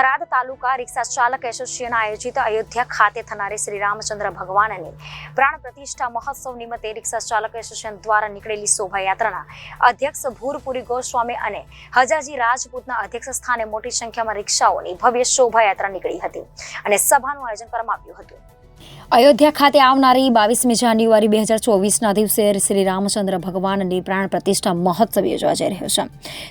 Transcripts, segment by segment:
થરાદ તાલુકા રિક્ષા ચાલક એસોસિએશન આયોજિત અયોધ્યા ખાતે થનારી શ્રી રામચંદ્ર ભગવાનની પ્રાણ પ્રતિષ્ઠા મહોત્સવ નિમિત્તે રિક્ષા ચાલક એસોસિએશન દ્વારા નીકળેલી શોભાયાત્રાના અધ્યક્ષ ભૂરપુરી ગોસ્વામી અને હજાજી રાજપૂતના અધ્યક્ષ સ્થાને મોટી સંખ્યામાં રિક્ષાઓની ભવ્ય શોભાયાત્રા નીકળી હતી અને સભાનું આયોજન કરવામાં આવ્યું હતું. અયોધ્યા ખાતે આવનારી બાવીસમી જાન્યુઆરી બે હજાર ચોવીસના દિવસે શ્રી રામચંદ્ર ભગવાનની પ્રાણ પ્રતિષ્ઠા મહોત્સવ યોજવા જઈ રહ્યો છે.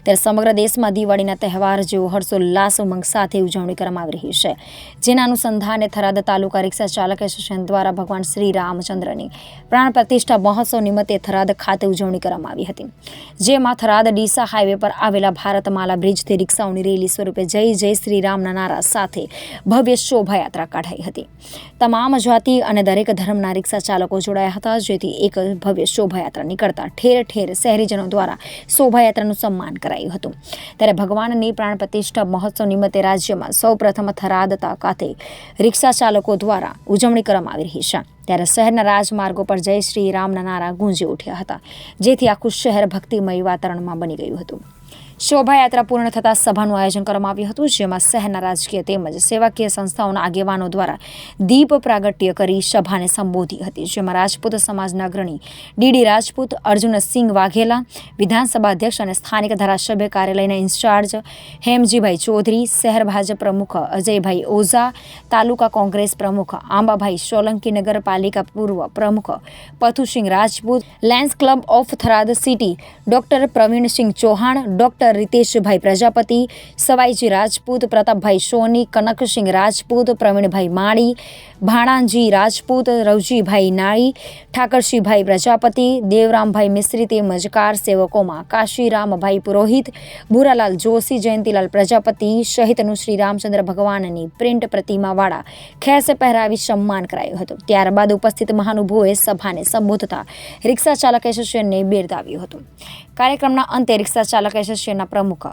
ત્યારે સમગ્ર દેશમાં દિવાળીના તહેવાર જેવો હર્ષોલ્લાસ ઉમંગ સાથે ઉજવણી કરવામાં આવી રહી છે. જેના અનુસંધાને થરાદ તાલુકા રિક્ષા ચાલક એસોસિએશન દ્વારા ભગવાન શ્રી રામચંદ્રની પ્રાણ પ્રતિષ્ઠા મહોત્સવ નિમિત્તે થરાદ ખાતે ઉજવણી કરવામાં આવી હતી. જેમાં થરાદ ડીસા હાઈવે પર આવેલા ભારતમાલા બ્રિજથી રિક્ષાઓની રેલી સ્વરૂપે જય જય શ્રી રામના નારા સાથે ભવ્ય શોભાયાત્રા કાઢાઈ હતી. તમામ જાતિ અને દરેક ધર્મના રિક્ષા ચાલકો જોડાયા હતા, જેથી એક ભવ્ય શોભાયાત્રા નીકળતા ઠેર ઠેર શહેરીજનો દ્વારા શોભાયાત્રાનું સન્માન કરાયું હતું. ત્યારે ભગવાનની પ્રાણ પ્રતિષ્ઠા મહોત્સવ નિમિત્તે રાજ્યમાં સૌપ્રથમ થરાદ ખાતે રિક્ષા ચાલકો દ્વારા ઉજવણી કરવામાં આવી રહી છે. ત્યારે શહેરના રાજમાર્ગો પર જય શ્રી રામના નારા ગુંજી ઉઠ્યા હતા, જેથી આખું શહેર ભક્તિમય વાતાવરણમાં બની ગયું હતું. શોભાયાત્રા પૂર્ણ થતાં સભાનું આયોજન કરવામાં આવ્યું હતું, જેમાં શહેરના રાજકીય તેમજ સેવાકીય સંસ્થાઓના આગેવાનો દ્વારા દીપ પ્રાગટ્ય કરી સભાને સંબોધી હતી. જેમાં રાજપૂત સમાજના અગ્રણી ડીડી રાજપૂત અર્જુનસિંહ વાઘેલા, વિધાનસભા અધ્યક્ષ અને સ્થાનિક ધારાસભ્ય કાર્યાલયના ઇન્ચાર્જ હેમજીભાઈ ચૌધરી, શહેર ભાજપ પ્રમુખ અજયભાઈ ઓઝા, તાલુકા કોંગ્રેસ પ્રમુખ આંબાભાઈ સોલંકી, નગરપાલિકા પૂર્વ પ્રમુખ Pathusinh Rajput, lions club of Tharad city doctor Pravinsinh Chauhan, doctor Riteshbhai Prajapati, Savaiji Rajput, Pratapbhai Soni, Kanaksinh Rajput, Pravinbhai Mali, Bhanaji Rajput, Ravjibhai Nali, Thakarsinhbhai Prajapati, Devrambhai Mistry તેમજ કાર સેવકોમાં કાશીરામભાઈ પુરોહિત, ભૂરાલાલ જોશી, જયંતિલાલ પ્રજાપતિ, સહિતનું શ્રી રામચંદ્ર ભગવાનની પ્રિન્ટ પ્રતિમાવાળા ખેસ પહેરાવી સન્માન કરાયું હતું. ત્યારબાદ ઉપસ્થિત મહાનુભાવોએ સભાને સંબોધતા રિક્ષા ચાલક એસોસિએશનને બિરદાવ્યું હતું. કાર્યક્રમના અંતે રિક્ષા ચાલક એસોસિએશનના પ્રમુખ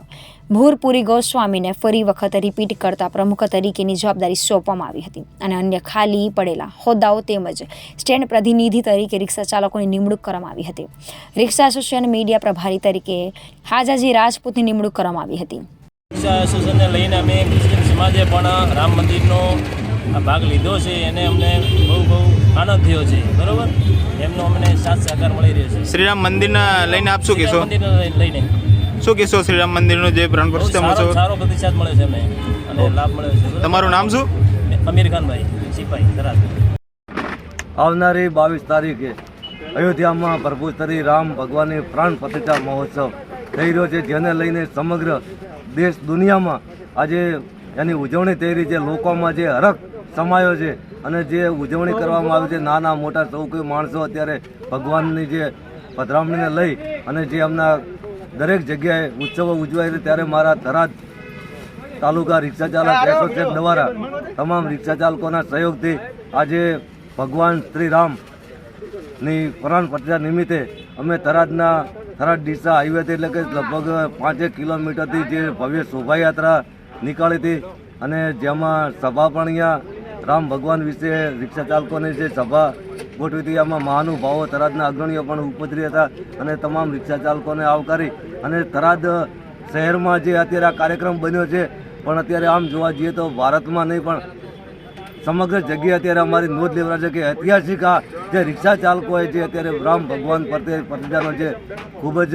ભૂરપુરી ગોસ્વામીને ફરી વખત રિપીટ કરતા પ્રમુખ તરીકેની જવાબદારી સોંપવામાં આવી હતી અને અન્ય ખાલી પડેલા હોદ્દાઓ તેમજ સ્ટેન્ડ પ્રતિનિધિ તરીકે રિક્ષા ચાલકોની નિમણૂક કરવામાં આવી હતી. રિક્ષા એસોસિએશન મીડિયા પ્રભારી તરીકે હાજાજી રાજપૂતની નિમણૂક કરવામાં આવી હતી. રિક્ષા એસોસિએશનને લઈને અમે મુસ્લિમ સમાજે પણ રામ મંદિરનો ભાગ લીધો છે એને અમને બહુ બહુ આનંદ થયો છે બરોબર? એમનો અમને સાથ સહકાર મળી રહ્યો છે. શ્રીરામ મંદિરના લઈને આપ શું કહેશો? મંદિરને લઈને. શું કહેશો શ્રીરામ મંદિરનો જે પ્રાણ પ્રતિષ્ઠા મહોત્સવ? સારો પ્રતિસાદ મળે છે અમને અને લાભ મળે છે. તમારું નામ શું? અમીર ખાનભાઈ સિપાહી આવનારી બાવીસ તારીખે અયોધ્યામાં પ્રભુ શ્રી રામ ભગવાનની પ્રાણ પ્રતિષ્ઠા મહોત્સવ થઈ રહ્યો છે જેને લઈને સમગ્ર દેશ દુનિયામાં આજે એની ઉજવણી થઈ રહી છે. લોકોમાં જે હરખ સમાયો છે અને જે ઉજવણી કરવામાં આવી છે નાના મોટા સૌ કોઈ માણસો અત્યારે ભગવાનની જે પધરામણીને લઈ અને જે એમના દરેક જગ્યાએ ઉત્સવો ઉજવાય છે. ત્યારે મારા થરાદ તાલુકા રિક્ષા ચાલક એસોસિએશન દ્વારા તમામ રિક્ષા ચાલકોના સહયોગથી આજે ભગવાન શ્રી રામની પ્રાણ પ્રતિષ્ઠા નિમિત્તે અમે થરાદના થરાદ ડીસા હાઈવેથી એટલે કે લગભગ પાંચેક કિલોમીટરથી જે ભવ્ય શોભાયાત્રા નીકાળી હતી અને જેમાં સભા પણ અહીંયા રામ ભગવાન વિશે રિક્ષા ચાલકોની જે સભા ગોઠવી એમાં મહાનુભાવો તરાદના અગ્રણીઓ પણ ઉપસ્થિત હતા અને તમામ રિક્ષા ચાલકોને આવકારી અને તરાદ શહેરમાં જે અત્યારે આ કાર્યક્રમ બન્યો છે, પણ અત્યારે આમ જોવા જઈએ તો ભારતમાં નહીં, પણ સમગ્ર જગ્યાએ અત્યારે અમારી નોંધ લેવરા છે કે ઐતિહાસિક આ જે રિક્ષા ચાલકોએ જે અત્યારે રામ ભગવાન પ્રત્યે પ્રતિજાનો જે ખૂબ જ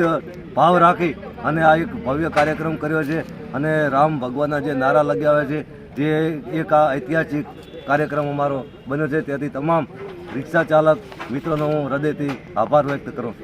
ભાવ રાખી અને આ એક ભવ્ય કાર્યક્રમ કર્યો છે અને રામ ભગવાનના જે નારા લગાવ્યા છે, જે એક આ ઐતિહાસિક કાર્યક્રમ અમારો બન્યો છે. તેથી તમામ રિક્ષા ચાલક મિત્રોનો હું હૃદયથી આભાર વ્યક્ત કરું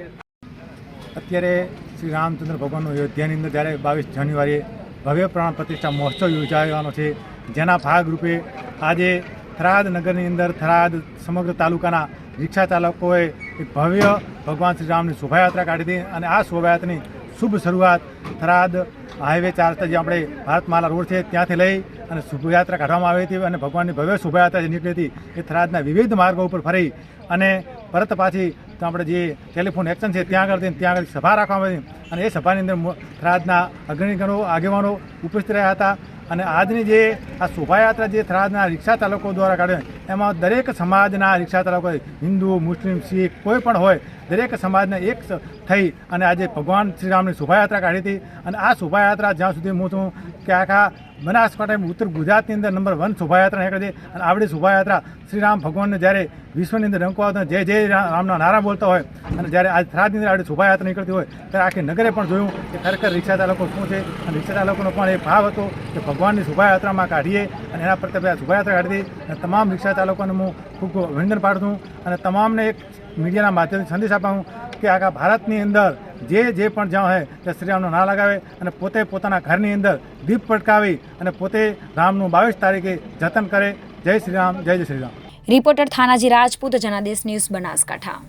અત્યારે શ્રી રામચંદ્ર ભગવાનનું અયોધ્યાની અંદર જ્યારે બાવીસ જાન્યુઆરીએ ભવ્ય પ્રાણ પ્રતિષ્ઠા મહોત્સવ યોજાવાનો છે, જેના ભાગરૂપે આજે થરાદ નગરની અંદર, થરાદ સમગ્ર તાલુકાના રિક્ષા ચાલકોએ એક ભવ્ય ભગવાન શ્રી રામની શોભાયાત્રા કાઢી હતી અને આ શોભાયાત્રાની શુભ શરૂઆત થરાદ હાઈવે ચાર જે આપણે ભારતમાલા રોડ છે, ત્યાંથી લઈ અને શોભાયાત્રા કાઢવામાં આવી હતી અને ભગવાનની ભવ્ય શોભાયાત્રા જે નીકળી હતી એ થરાદના વિવિધ માર્ગો ઉપર ફરી અને પરત પાછી આપણે જે ટેલિફોન એક્શન છે ત્યાં આગળ ત્યાં આગળ સભા રાખવામાં આવી અને એ સભાની અંદર થરાદના અગ્રણીગણો, આગેવાનો ઉપસ્થિત રહ્યા હતા અને આજની જે આ શોભાયાત્રા જે થરાદના રિક્ષા ચાલકો દ્વારા કાઢે, એમાં દરેક સમાજના રિક્ષા ચાલકો હિન્દુ, મુસ્લિમ, શીખ કોઈ પણ હોય દરેક સમાજને એક થઈ અને આજે ભગવાન શ્રીરામની શોભાયાત્રા કાઢી હતી. અને આ શોભાયાત્રા જ્યાં સુધી હું છું, કે આખા બનાસકાંઠા ઉત્તર ગુજરાતની અંદર નંબર વન શોભાયાત્રા નીકળી છે. અને આવડી શોભાયાત્રા શ્રીરામ ભગવાનને જ્યારે વિશ્વની અંદર રંકો આવતા જય જય રામના નારા બોલતા હોય, અને જ્યારે આજ થરાદની અંદર આવડી શોભાયાત્રા નીકળતી હોય, ત્યારે આખી નગરે પણ જોયું કે ખરેખર રિક્ષા ચાલકો શું છે. અને રિક્ષા ચાલકોનો પણ એ ભાવ હતો કે ભગવાનની શોભાયાત્રામાં કાઢીએ અને એના પ્રત્યે શોભાયાત્રા કાઢી અને તમામ રિક્ષા ચાલકોને હું ખૂબ અભિનંદન પાડું છું. અને તમામને એક મીડિયાના માધ્યમથી સંદેશ આપું કે આખા ભારતની અંદર જે જે પણ જ્યાં હોય તે શ્રીરામનો ના લગાવે અને પોતે પોતાના ઘરની અંદર દીપ પટકાવી અને પોતે રામનું બાવીસ તારીખે જતન કરે. જય શ્રીરામ જય જય શ્રીરામ રિપોર્ટર થાનાજી રાજપૂત, જનાદેશ ન્યૂઝ બનાસકાંઠા.